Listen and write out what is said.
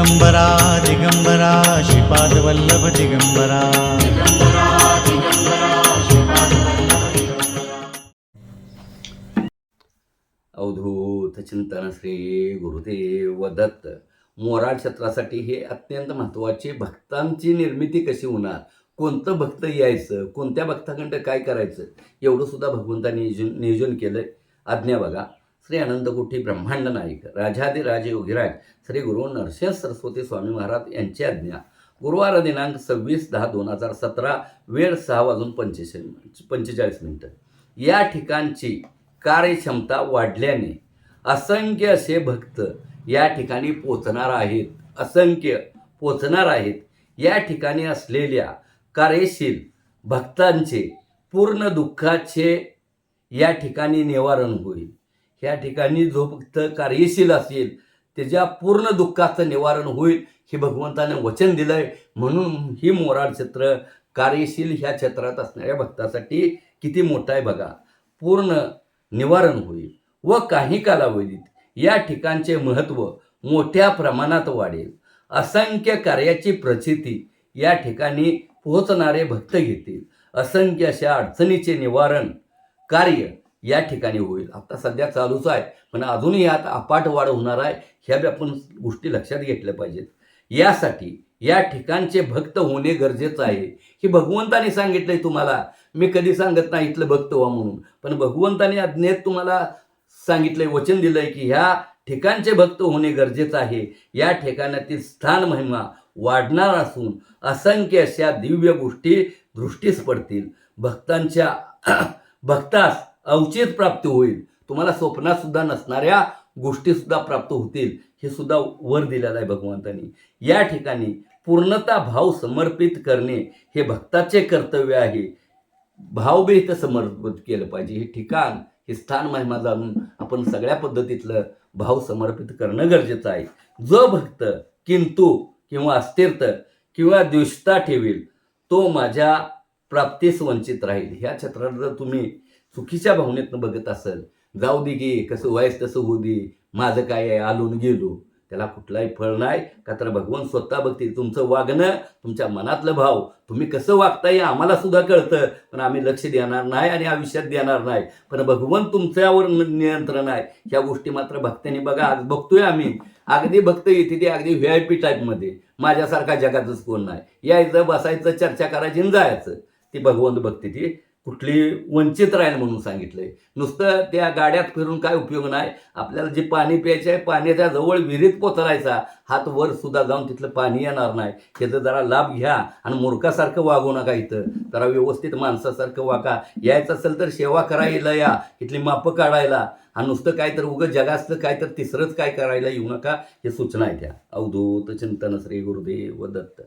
दिगंबरा दिगंबरा श्रीपादवल्लभ दिगंबरा. अवधूत चिंतन श्री गुरुदेव दत्त. मोराड क्षेत्रासाठी हे अत्यंत महत्त्वाचे भक्तांची निर्मिती कशी होणार? कोणतं भक्त यायचं? कोणत्या भक्ताकडं काय करायचं? एवढं सुद्धा भगवंतांनी नियोजन नियोजन केलं आज्ञा बघा. श्री अनंतकोटी ब्रह्मांड नायक राजाधिराज योगीराज श्री गुरु नरसिंह सरस्वती स्वामी महाराज यांची आज्ञा. गुरुवार दिनांक सव्वीस दहा दोन हजार सतरा वेळ सहा वाजून पंचेचाळीस पंचेचाळीस मिनटं. या ठिकाणची कार्यक्षमता वाढल्याने असंख्य असे भक्त या ठिकाणी पोचणार आहेत असंख्य पोचणार आहेत. या ठिकाणी असलेल्या कार्यशील भक्तांचे पूर्ण दुःखाचे या ठिकाणी निवारण होईल. ह्या ठिकाणी जो फक्त कार्यशील असेल त्याच्या पूर्ण दुःखाचं निवारण होईल हे भगवंताने वचन दिलंय. म्हणून ही मोराड क्षेत्र कार्यशील ह्या क्षेत्रात असणाऱ्या भक्तासाठी किती मोठं आहे बघा. पूर्ण निवारण होईल व काही कालावधीत या ठिकाणचे महत्त्व मोठ्या प्रमाणात वाढेल. असंख्य कार्याची प्रचिती या ठिकाणी पोहोचणारे भक्त घेतील. असंख्य अशा अडचणीचे निवारण कार्य या ठिकाणी होईल. आता सध्या चालूच आहे. पण अजूनही यात अपाट वाढ होणार आहे ह्या बी आपण गोष्टी लक्षात घेतल्या पाहिजेत. यासाठी या ठिकाणचे भक्त होणे गरजेचं आहे. हे भगवंताने सांगितलंय तुम्हाला. मी कधी सांगत नाही इथलं भक्त व्हा म्हणून. पण भगवंताने अज्ञेत तुम्हाला सांगितलंय वचन दिलंय की ह्या ठिकाणचे भक्त होणे गरजेचं आहे. या ठिकाणातील स्थान महिमा वाढणार असून असंख्य अशा दिव्य गोष्टी दृष्टीस पडतील. भक्तांच्या भक्तास अवचेत प्राप्ती होईल. तुम्हाला स्वप्नात सुद्धा नसणाऱ्या गोष्टीसुद्धा प्राप्त होतील. हे सुद्धा वर दिलेलं आहे भगवंतांनी. या ठिकाणी पूर्णता भाव समर्पित करणे हे भक्ताचे कर्तव्य आहे. भावभेत समर्पित केलं पाहिजे. हे ठिकाण हे स्थान महिमा जाणून आपण सगळ्या पद्धतीतलं भाव समर्पित करणं गरजेचं आहे. जो भक्त किंतु किंवा अस्थिरत किंवा द्वेषता ठेवील तो माझ्या प्राप्तीस वंचित राहील. ह्या क्षेत्रात जर तुम्ही चुकीच्या भावनेतनं बघत असेल जाऊ दे गे कसं व्हायस तसं होऊ दे माझं काय आहे आलून गेलो त्याला कुठलाही फळ नाही का तर भगवान स्वतः बघतील तुमचं वागणं तुमच्या मनातलं भाव तुम्ही कसं वागताय आम्हाला सुद्धा कळतं पण आम्ही लक्ष देणार नाही आणि आयुष्यात देणार नाही पण भगवान तुमच्यावर नियंत्रण आहे ह्या गोष्टी मात्र भक्तांनी बघा आज बघतोय आम्ही. अगदी भक्त येते ते अगदी व्ही आय पी टाईपमध्ये माझ्यासारखा जगातच कोण नाही. यायचं बसायचं चर्चा करायची आणि जायचं. ती भगवंत बघते ती कुठली वंचित राहील म्हणून सांगितलंय. नुसतं त्या गाड्यात फिरून काय उपयोग नाही. आपल्याला जे पाणी प्यायचं आहे पाण्याच्या जवळ विहिरीत पोचरायचा हात वर सुद्धा जाऊन तिथलं पाणी येणार नाही. त्याचा जरा लाभ घ्या आणि मूर्खासारखं वागू नका इथं. जरा व्यवस्थित माणसासारखं वागा. यायचं असेल तर सेवा करायला या. इथली मापं काढायला. आणि नुसतं काय तर उगं जगाचं काय तर तिसरंच काय करायला येऊ नका. हे सूचना आहे त्या. अवधूत चिंतन श्री गुरुदेव दत्त.